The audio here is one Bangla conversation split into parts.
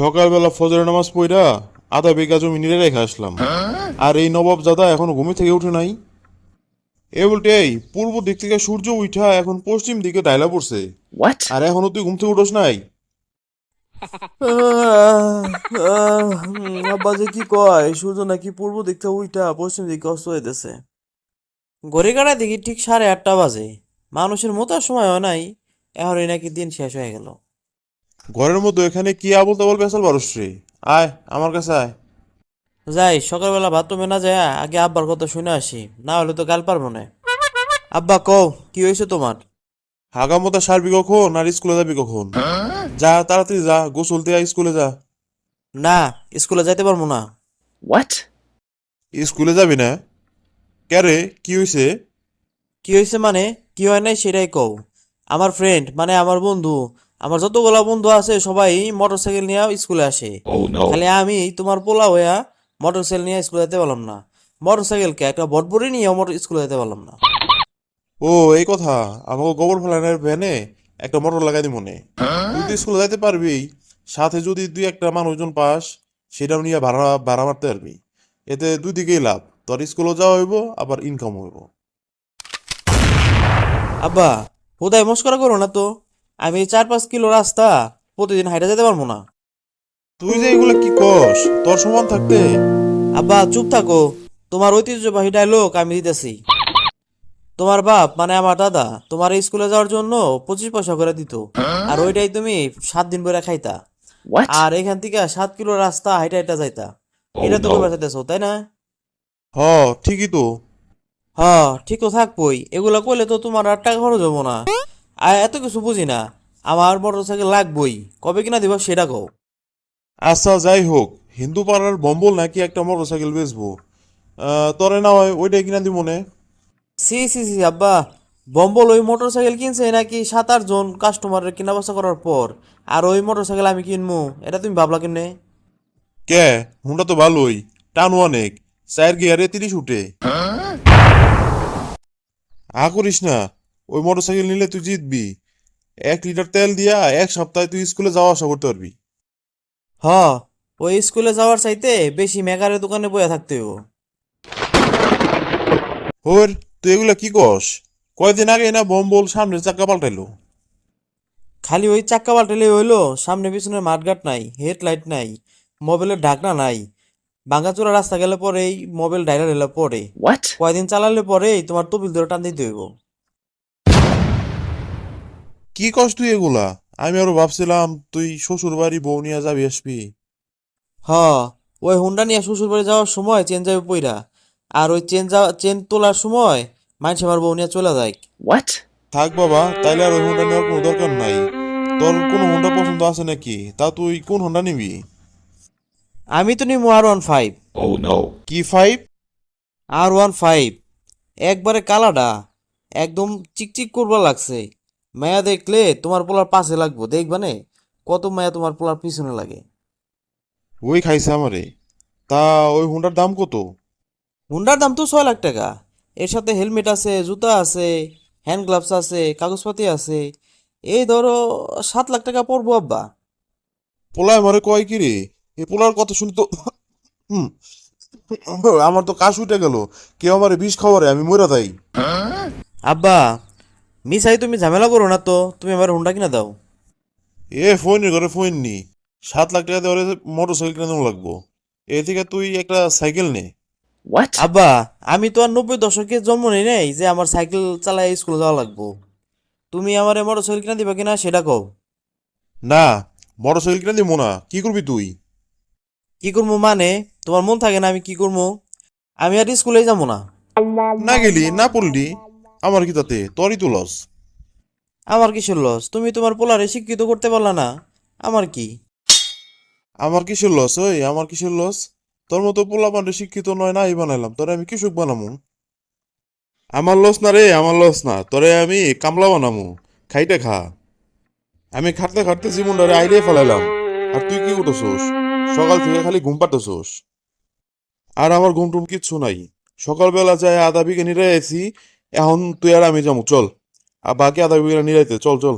সকালবেলা ফজরের নামাজ পড়া আধা বিঘা জমি নিরে রেখে আসলাম। আর এই নবাব দাদা এখনও ঘুমে থেকে উঠে নাই। এ বলতে এই পূর্ব দিক থেকে সূর্য উঠা এখন পশ্চিম দিকে ডাইলা পড়ছে? আর এখনও তুই ঘুম থেকে উঠোস নাই? আব্বা যে কি কয়? সূর্য নাকি পূর্ব দিক থেকে উইটা পশ্চিম দিকে অস্ত হইতেছে। ঘড়ি কাটা দেখি ঠিক সাড়ে আটটা বাজে। মানুষের মতো সময় হয় নাই এখনই নাকি দিন শেষ হয়ে গেল। ঘরের মধ্যে এখানে কি আবল তাবল পেশাল পারস রে? আয় আমার কাছে আয়। যাই সকালবেলা বাথরুমে না যায় আগে আব্বার কথা শুনে আসি। না হলে তো গাল পারব না। আব্বা কও কি হয়েছে তোমার? হাগামতা সারবি কখন আর স্কুলে যাবি কখন? যা তাড়াতাড়ি যা গোসল দিয়ে স্কুলে যা। না স্কুলে যাইতে পারব না। What? স্কুলে যাবি না? ক্যারে কি হয়েছে কি হয়েছে মানে কি হয় নাই সেটাই কও। আমার ফ্রেন্ড মানে আমার বন্ধু আমার যতগুলা বন্ধু আছে সবাই মোটরসাইকেল নিয়ে স্কুলে আসে। Oh খালি আমি তোমার পোলা হইয়া মোটরসাইকেল নিয়ে স্কুলে যেতে পারলাম না। মোটরসাইকেলকে একটা বটবড়ি নিয়ে মোটর স্কুলে যেতে পারলাম না। ও এই কথা আমাকে গোবর ফেলানোর ভ্যানে একটা মোটর লাগাই দি মনে তুই তো স্কুলে যাইতে পারবি সাথে যদি দুই একটা মানুষজন পাস সেটাও নিয়ে ভাড়া ভাড়া মারতে পারবি। এতে দুই দিকেই লাভ তোর স্কুলও যাওয়া হইব আবার ইনকাম হইব। আব্বা হুদায় মস্করা করো না তো। আমি এই চার পাঁচ কিলো রাস্তা প্রতিদিন হাইটা যেতে পারব না। তুই যে এগুলো কি কস তোর সমান থাকতে? আব্বা চুপ থাকো। তোমার ঐতিহ্যবাহী ডায়লগ আমি দিতেছি। তোমার বাপ মানে আমার দাদা তোমার এই স্কুলে যাওয়ার জন্য পঁচিশ পয়সা করে দিত। আর ওইটাই তুমি সাত দিন করে খাইতা। আর এখান থেকে সাত কিলো রাস্তা হাইটা হাইটা যাইতা। এটা তো করবার চাইতেছো তাই না? হ ঠিকই তো। হ ঠিক তো থাকবই। এগুলা করলে তো তোমার আর টাকা খরচ হব না। আর এত কিছু বুঝি না। আমার মোটর সাইকেল লাগবই। কবে কিনা দিব সেটা কও। আচ্ছা যাই হোক। হিন্দু পাড়ার বম্বল নাকি একটা মোটর সাইকেল বেচবো? আহ, তোরে না হয় ওইটাই কিনা দি মনে সি সি সি আব্বা। বম্বল ওই মোটর সাইকেল কিনছে নাকি সাত আট জন কাস্টমারের কেনা বেচা করার পর। আর ওই মোটর সাইকেল আমি কিনবো এটা তুমি ভাবলা কিনে কে? হুন্ডা তো ভালোই। টান অনেক। চার গিয়ারে তিরিশ উঠে। আ করিস না। ওই মোটর সাইকেল নিলে তুই জিতবি। এক লিটার তেল দিয়া এক সপ্তাহে তুই স্কুলে যাওয়া আসা করতে পারবি। হ ওই স্কুলে যাওয়ার চাইতে বেশি মেকারের দোকানে বয়ে থাকতে হইব। হোর তুই এগুলা কি কস? কয়দিন আগে না বম্বল সামনের চাক্কা পাল্টাইলো। খালি ওই চাক্কা পাল্টালে হইল সামনে পিছনে মাঠঘাট নাই হেডলাইট নাই মোবাইলের ঢাকনা নাই ভাঙাচোরা রাস্তা গেলে পরেই মোবাইল ডাইলার হলে পরে। কয়দিন চালালে পরেই তোমার তবিল ধরে টান দিতে হইব। কি কস তুই এগুলা? আমি আরও ভাবছিলাম তুই শ্বশুর বাড়ি বউ নিয়ে যাবি আসবি। হ ওই হুন্ডা নিয়ে শ্বশুর বাড়ি যাওয়ার সময় চেন যাবে পইরা আর ওই চেন যাওয়া চেন তোলার সময় মানুষ আমার বউ নিয়ে চলে যায় What? থাক বাবা তাইলে আর ওই হোন্ডা নেওয়ার কোনো দরকার নাই। তোর কোনো হুন্ডা পছন্দ আছে নাকি? তা তুই কোন হোন্ডা নিবি? আমি তো নিবো আর ওয়ান ফাইভ। Oh no. কি ফাইভ? আর ওয়ান ফাইভ। একবারে কালাডা। একদম চিকচিক করবার লাগছে। মায়া দেখলে তোমার পোলার পাশে লাগবো দেখবানে কত মায়া তোমার পোলার পিছনে লাগে। ওই খাইছে আমারে। তা ওই হুন্ডার দাম কত? হুন্ডার দাম তো ছয় লাখ টাকা। এর সাথে হেলমেট আছে জুতা আছে হ্যান্ড গ্লাভস আছে কাগজপাতি আছে। এই ধরো সাত লাখ টাকা পড়ব আব্বা। পোলায় আমারে কয় কি রে? এই পোলার কথা শুনি তো হুম, আমার তো কাশ উঠে গেল। কেউ আমারে বিষ খাওয়ারে আমি মরে যাই। আব্বা মিসাই তুমি ঝামেলা করো না তো। তুমি আমার হুন্ডা কিনা দাও। এ ফোনের ঘরে ফোন নি। সাত লাখ টাকা দিয়ে মোটর সাইকেল কিনে দেবো লাগবো। এ থেকে তুই একটা সাইকেল নে। আব্বা আমি তো আর নব্বই দশকে জন্ম নেই নাই যে আমার সাইকেল চালাই স্কুলে যাওয়া লাগবো। তুমি আমার মোটর সাইকেল কিনা দিবা কিনা সেটা কও। না মোটর সাইকেল কিনে দিব না। কি করবি তুই? কি করব মানে? তোমার মন থাকে না আমি কি করব? আমি আর স্কুলে যাব না। না গেলি না পড়লি। আমার কি তাতে? তোরই তো লস আমার কিসের লস তুমি তোমার পোলারে শিক্ষিত করতে পারলা না। আমার কি? আমার কিসের লস ওই আমার কিসের লস তোর মতো পোলা পান্ডে শিক্ষিত নয় নাই বানাইলাম। তোরে আমি কৃষক বানামু। আমার লস না রে আমার লস না। তোরে আমি কামলা বানামু। খাইতে খা। আমি খাটতে খাটতে জীবনটারে আইরে ফেলাইলাম। আর তুই কি করতেছোস? সকাল থেকে খালি ঘুম পাড়তেছোস। আর আমার ঘুম টুম কিচ্ছু নাই। সকালবেলা যায় আধা বিঘে নিরাই আছি এখন তুই আর আমি যাব চল। আর বাকি আধা বিঘা নিরাইতে চল চল।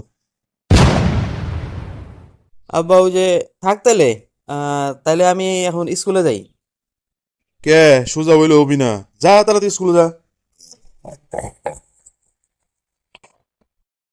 আব্বা ওই যে থাক তাহলে তাহলে আমি এখন স্কুলে যাই। কে? সোজা হইলে হবি না। যা তাড়াতাড়ি স্কুলে যা।